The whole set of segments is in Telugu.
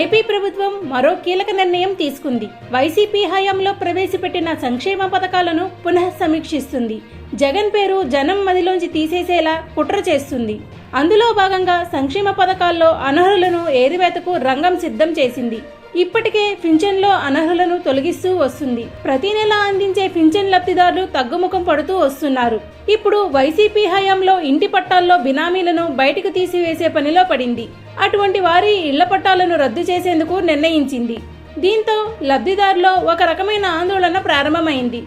ఏపీ ప్రభుత్వం మరో కీలక నిర్ణయం తీసుకుంది. వైసీపీ హయాంలో ప్రవేశపెట్టిన సంక్షేమ పథకాలను పునః సమీక్షిస్తుంది. జగన్ పేరు జనం మదిలోంచి తీసేసేలా కుట్ర చేస్తుంది. అందులో భాగంగా సంక్షేమ పథకాల్లో అనర్హులను ఏరివేతకు రంగం సిద్ధం చేసింది. ఇప్పటికే పింఛన్లో అనర్హులను తొలగిస్తూ వస్తుంది. ప్రతి నెల అందించే పింఛన్ లబ్ధిదారులు తగ్గుముఖం పడుతూ వస్తున్నారు. ఇప్పుడు వైసీపీ హయాంలో ఇంటి పట్టాల్లో బినామీలను బయటకు తీసివేసే పనిలో పడింది. అటువంటి వారి ఇళ్ళ పట్టాలను రద్దు చేసేందుకు నిర్ణయించింది. దీంతో లబ్ధిదారులో ఒక రకమైన ఆందోళన ప్రారంభమైంది.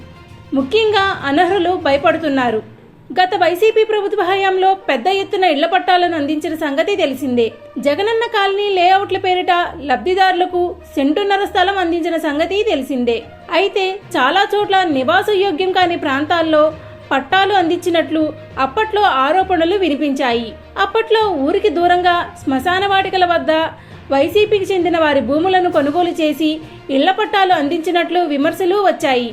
ముఖ్యంగా అనర్హులు భయపడుతున్నారు. గత వైసీపీ ప్రభుత్వ హయాంలో పెద్ద ఎత్తున ఇళ్ళ పట్టాలను అందించిన సంగతి తెలిసిందే. జగనన్న కాలనీ లేఅవుట్ల పేరిట లబ్ధిదారులకు సెంటున్నర స్థలం అందించిన సంగతి తెలిసిందే. అయితే చాలా చోట్ల నివాసయోగ్యం కాని ప్రాంతాల్లో పట్టాలు అందించినట్లు అప్పట్లో ఆరోపణలు వినిపించాయి. అప్పట్లో ఊరికి దూరంగా శ్మశాన వాటికల వద్ద వైసీపీకి చెందిన వారి భూములను కొనుగోలు చేసి ఇళ్ళ పట్టాలు అందించినట్లు విమర్శలు వచ్చాయి.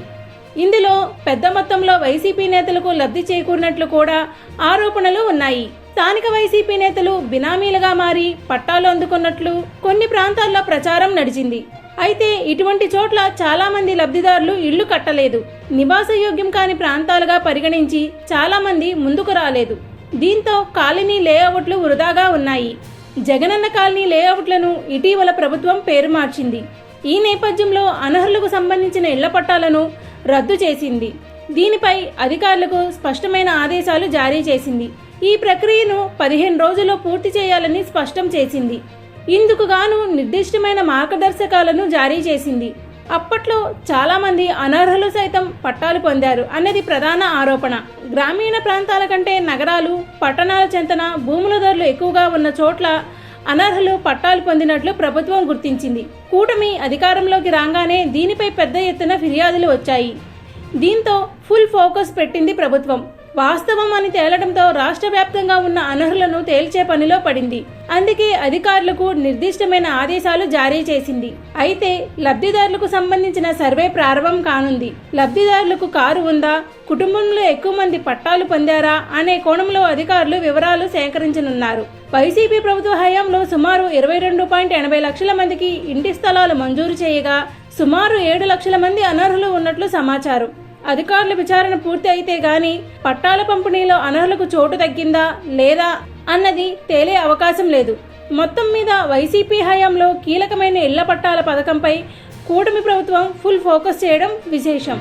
ఇందులో పెద్ద మొత్తంలో వైసీపీ నేతలకు లబ్ధి చేకూరినట్లు కూడా ఆరోపణలు ఉన్నాయి. స్థానిక వైసీపీ నేతలు బినామీలుగా మారి పట్టాలు అందుకున్నట్లు కొన్ని ప్రాంతాల్లో ప్రచారం నడిచింది. అయితే ఇటువంటి చోట్ల చాలా మంది లబ్ధిదారులు ఇళ్ళు కట్టలేదు. నివాసయోగ్యం కాని ప్రాంతాలుగా పరిగణించి చాలా మంది ముందుకు రాలేదు. దీంతో కాలనీ లేఅవుట్లు వృధాగా ఉన్నాయి. జగనన్న కాలనీ లేఅవుట్లను ఇటీవల ప్రభుత్వం పేరు మార్చింది. ఈ నేపథ్యంలో అనర్హులకు సంబంధించిన ఇళ్ళ పట్టాలను రద్దు చేసింది. దీనిపై అధికారులకు స్పష్టమైన ఆదేశాలు జారీ చేసింది. ఈ ప్రక్రియను పదిహేను రోజుల్లో పూర్తి చేయాలని స్పష్టం చేసింది. ఇందుకు గాను నిర్దిష్టమైన మార్గదర్శకాలను జారీ చేసింది. అప్పట్లో చాలామంది అనర్హులు సైతం పట్టాలు పొందారు అన్నది ప్రధాన ఆరోపణ. గ్రామీణ ప్రాంతాల కంటే నగరాలు పట్టణాల చెంతన భూముల ధరలు ఎక్కువగా ఉన్న చోట్ల అనర్హులు పట్టాలు పొందినట్లు ప్రభుత్వం గుర్తించింది. కూటమి అధికారంలోకి రాగానే దీనిపై పెద్ద ఎత్తున ఫిర్యాదులు వచ్చాయి. దీంతో ఫుల్ ఫోకస్ పెట్టింది ప్రభుత్వం. వాస్తవం అని తేలడంతో రాష్ట్ర వ్యాప్తంగా ఉన్న అనర్హులను తేల్చే పనిలో పడింది. అందుకే అధికారులకు నిర్దిష్టమైన ఆదేశాలు జారీ చేసింది. అయితే లబ్ధిదారులకు సంబంధించిన సర్వే ప్రారంభం కానుంది. లబ్ధిదారులకు కారు ఉందా? కుటుంబంలో ఎక్కువ మంది పట్టాలు పొందారా? అనే కోణంలో అధికారులు వివరాలు సేకరించనున్నారు. వైసీపీ ప్రభుత్వ హయాంలో సుమారు ఇరవై రెండు పాయింట్ ఎనభై లక్షల మందికి ఇంటి స్థలాలు మంజూరు చేయగా సుమారు ఏడు లక్షల మంది అనర్హులు ఉన్నట్లు సమాచారం. అధికారుల విచారణ పూర్తి అయితే గాని పట్టాల పంపిణీలో అనర్హులకు చోటు తగ్గిందా లేదా అన్నది తేలే అవకాశం లేదు. మొత్తం మీద వైసీపీ హయాంలో కీలకమైన ఇళ్ళ పట్టాల పథకంపై కూటమి ప్రభుత్వం ఫుల్ ఫోకస్ చేయడం విశేషం.